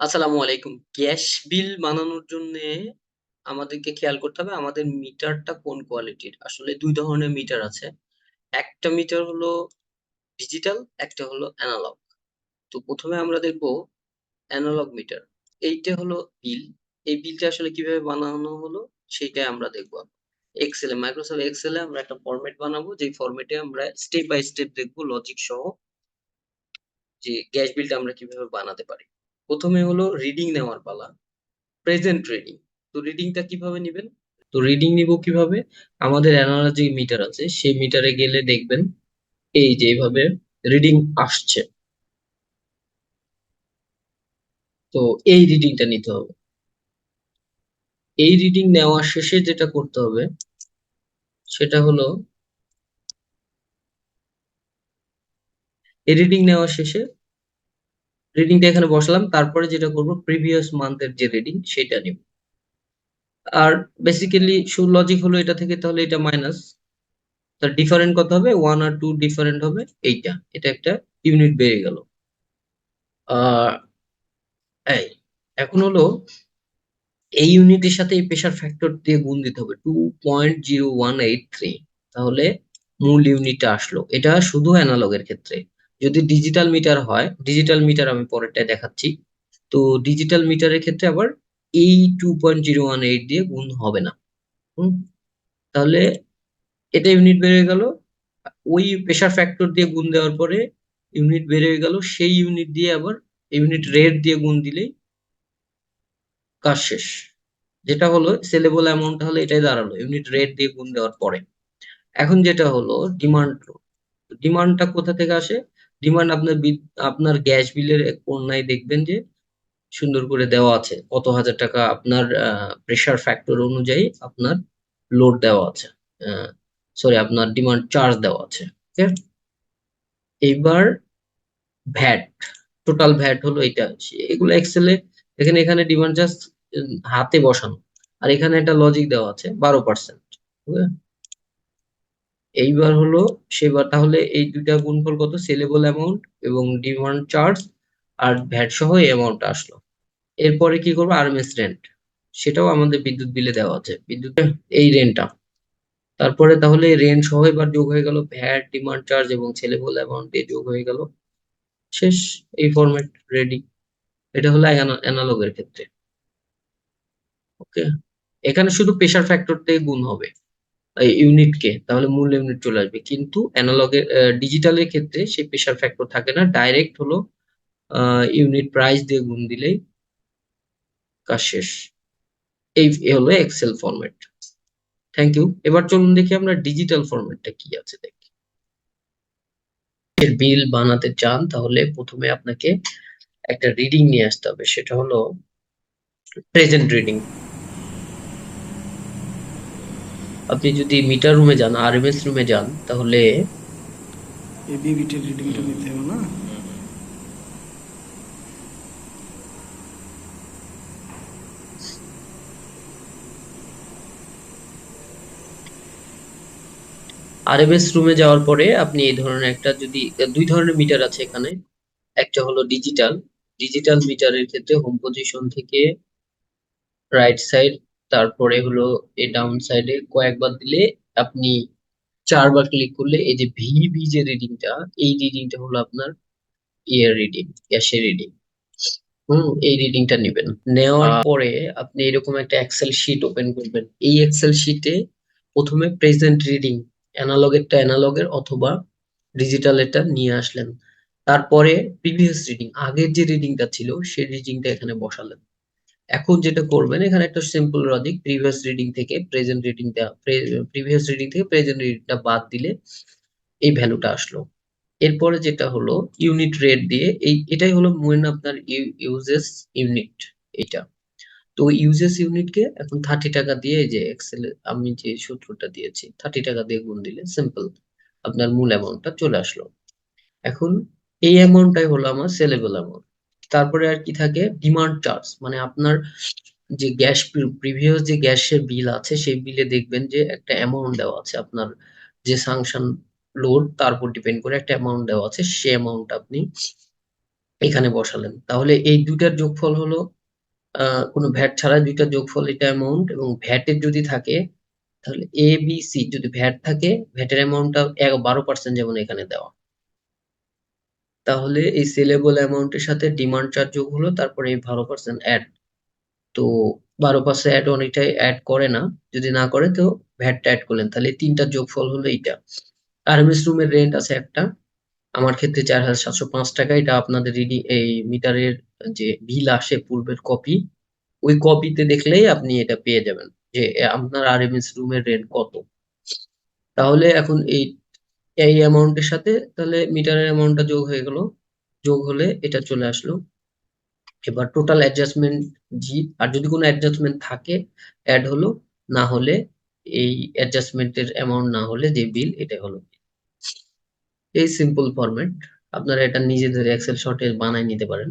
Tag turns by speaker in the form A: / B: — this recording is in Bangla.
A: আসসালামু আলাইকুম। গ্যাস বিল বানানোর জন্যে আমাদেরকে খেয়াল করতে হবে আমাদের মিটারটা কোন কোয়ালিটির। আসলে দুই ধরনের মিটার আছে। একটা মিটার হলো ডিজিটাল, একটা হলো অ্যানালগ তো প্রথমে আমরা দেখব অ্যানালগ মিটার। এইটা হলো বিল। এই বিলটা আসলে কীভাবে বানানো হলো সেইটাই আমরা দেখব। এক্সেল Microsoft এক্সেল আমরা একটা ফরমেট বানাবো যেই ফরমেটে আমরা স্টেপ বাই স্টেপ দেখব লজিক সহ যে গ্যাস বিলটা আমরা কীভাবে বানাতে পারি। ১ম এ হলো রিডিং নেওয়ার পালা। Present reading. তো রিডিংটা কীভাবে নিবেন? তো রিডিং নিব কীভাবে? আমাদের যে মিটার আছে, সেই মিটারে গেলে দেখবেন এই যে এভাবে রিডিং আসছে। তো এই রিডিংটা নিতে হবে। এই রিডিং নেওয়ার শেষে যেটা করতে হবে, সেটা হলো এই রিডিং নেওয়ার শেষে রিডিংটা এখানে বসালাম। তারপরে যেটা করব প্রিভিয়াস মান্থ এর যে রিডিং সেটা নিব। আর বেসিক্যালি সু লজিক হলো এটা থেকে, তাহলে এটা মাইনাস। তার ডিফারেন্ট কত হবে? 1 আর 2 ডিফারেন্ট হবে এইটা। এটা একটা ইউনিট বেড়ে গেল। এই, এখন হলো এই ইউনিটের সাথে এই প্রেসার ফ্যাক্টর দিয়ে গুণ দিতে হবে 2.0183 তাহলে মূল ইউনিটটা আসলো। এটা শুধু এনালগ এর ক্ষেত্রে। যদি ডিজিটাল মিটার হয়, ডিজিটাল মিটার আমি পরেরটায় দেখাচ্ছি। তো ডিজিটাল মিটারের ক্ষেত্রে আবার এই 2.018 দিয়ে গুণ হবে না। হুম? তাহলে এটা ইউনিট বেড়ে গেল। ওই প্রেসার ফ্যাক্টর দিয়ে গুণ দেওয়ার পরে ইউনিট বেড়ে গেল। সেই ইউনিট দিয়ে আবার ইউনিট রেট দিয়ে গুণ দিলেই কাজ শেষ। যেটা হলো সেলেবল অ্যামাউন্ট হলে এটাই দাঁড়াল ইউনিট রেট দিয়ে গুণ দেওয়ার পরে। এখন যেটা হলো ডিমান্ড ডিমান্ডটা কোথা থেকে আসে? ডিমান্ড আপনার আপনার গ্যাস বিলের এক কোণায় দেখবেন যে সুন্দর করে দেওয়া আছে। কত হাজার টাকা আপনার আ প্রেসার ফ্যাক্টর অনুযায়ী আপনার লোড দেওয়া আছে। সরি আপনার ডিমান্ড চার্জ দেওয়া আছে। ওকে? এইবার ভ্যাট, টোটাল ভ্যাট হলো এটা এগুলো এক্সেল এ দেখেন এখানে ডিমান্ড জাস্ট হাতে বসানো। আর এখানে একটা লজিক দেওয়া আছে 12% ওকে? এইবার হলো সেবার তাহলে এই ২ টা গুণফল কত? সেলেবল অ্যামাউন্ট এবং ডিমান্ড চার্জ আর ভ্যাট সহ এই অ্যামাউন্টটা আসলো। এরপরে কি করব? RMS rent. সেটাও আমাদের বিদ্যুৎ বিলে দেওয়া আছে। বিদ্যুতের এই রেন্টটা। তারপরে তাহলে রেন্ট সহ এবার যোগ হয়ে গেল ভ্যাট, ডিমান্ড চার্জ এবং সেলেবল অ্যামাউন্ট দিয়ে যোগ হয়ে গেল। শেষ এই ফরমেট রেডি। এটা হলো এর ক্ষেত্রে। ওকে? এখানে শুধু প্রেসার ফ্যাক্টর থেকে গুণ হবে। ইউনিটকে তাহলে মূল ইউনিট চলে আসবে। কিন্তু এনালগ এর আ ডিজিটাল এর ক্ষেত্রে সেই প্রেসার ফ্যাক্টর থাকে না। ডাইরেক্ট হলো ইউনিট প্রাইস দিয়ে গুণ দিলেই কাজ শেষ। এই হলো এক্সেল ফরমেট। Thank you. এবার চলুন দেখি আমরা ডিজিটাল ফরমেটটা কি আছে দেখি। এর বিল বানাতে চান, তাহলে ১ম এ আপনাকে একটা রিডিং নিয়ে আসতে হবে। সেটা হলো প্রেজেন্ট রিডিং। আপনি যদি মিটার রুমে যান, আরএমএস রুমে যান তাহলে
B: এবি বিটের রিডিংটা নিতে হবে না
A: আরএমএস রুমে যাওয়ার পরে আপনি এই ধরনের একটা যদি দুই ধরনের মিটার আছে এখানে। একটা হলো ডিজিটাল। ডিজিটাল মিটারের ক্ষেত্রে হোম পজিশন থেকে রাইট সাইড তারপরে হলো এই ডাউন সাইডে কয়েকবার দিলে আপনি চারবার ক্লিক করলে এই যে ভিবি যে রিডিংটা এই রিডিংটা হলো আপনার ইয়ার রিডিং, গ্যাসের রিডিং। হুম? এই রিডিংটা নিবেন। নেওয়ার পরে আপনি এরকম একটা এক্সেল শিট ওপেন করবেন। এই এক্সেল শিটে ১ম এ প্রেজেন্ট রিডিং এনালগ এরটা এনালগ অথবা ডিজিটাল এরটা নিয়ে আসলেন। তারপরে প্রিভিয়াস রিডিং আগের যে রিডিংটা ছিল সেই রিডিংটা এখানে বসালেন। এখন যেটা করবেন, এখানে একটা সিম্পল লজিক প্রিভিয়াস রিডিং থেকে প্রেজেন্ট রিডিংটা প্রে প্রিভিয়াস রিডিং থেকে প্রেজেন্ট রিডিংটা বাদ দিলে এই ভ্যালুটা আসলো। এরপরে যেটা হলো ইউনিট রেট দিয়ে, এই, এটাই হলো মেইন আপনার ইউ ইউজেস ইউনিট এইটা। তো ইউজেস ইউনিটকে এখন ৳30 দিয়ে এই যে এক্সেল আমি যে সূত্রটা দিয়েছি ৳30 দিয়ে গুণ দিলে সিম্পল আপনার মূল অ্যামাউন্টটা চলে আসলো। এখন এই অ্যামাউন্টটাই হলো আমার সেলেবল অ্যামাউন্ট। তারপরে আর কি থাকে? ডিমান্ড চার্জ মানে আপনার যে গ্যাস প্রি প্রিভিয়াস যে গ্যাসের বিল আছে, সেই বিলে দেখবেন যে একটা অ্যামাউন্ট দেওয়া আছে আপনার যে সাংশন লোড তার উপর ডিপেন্ড করে একটা অ্যামাউন্ট দেওয়া আছে। সে অ্যামাউন্ট আপনি এখানে বসালেন তাহলে এই দুইটার যোগফল হলো কোনো ভ্যাট ছাড়া দুইটার যোগফল, এটা অ্যামাউন্ট এবং ভ্যাটের যদি থাকে, তাহলে এ বি সি যদি ভ্যাট থাকে ভ্যাটের অ্যামাউন্টটা বারো পার্সেন্ট যেমন এখানে দেওয়া তাহলে এই সেলেবল অ্যামাউন্টের সাথে ডিমান্ড চার্জ যোগ হলো, তারপরে এই বারো পার্সেন্ট অ্যাড তো বারো পার্সেন্ট অ্যাড অনেকটাই অ্যাড করে না, যদি না করে তো ভ্যাটটা অ্যাড করলেন। তাহলে এই তিনটার যোগফল হলো এইটা। আরএমএস রুমের রেন্ট আছে একটা, আমার ক্ষেত্রে চার হাজার সাতশো পাঁচ টাকা, এটা আপনাদের রিডিং এই মিটারের যে বিল আসে পূর্বের কপি ওই কপিতে দেখলেই আপনি এটা পেয়ে যাবেন যে আপনার আরএমএস রুমের রেন্ট কত। তাহলে এখন এই এই অ্যামাউন্টের সাথে তাহলে মিটারের অ্যামাউন্টটা যোগ হয়ে গেল। যোগ হলে এটা চলে আসলো। এবার টোটাল অ্যাডজাস্টমেন্ট জি আর যদি কোনো অ্যাডজাস্টমেন্ট থাকে অ্যাড হলো, না হলে এই অ্যাডজাস্টমেন্টের অ্যামাউন্ট না হলে যে বিল এটা হলো। এই সিম্পল ফরম্যাট আপনারা এটা নিজেদের এক্সেল শর্টে বানায় নিতে পারেন।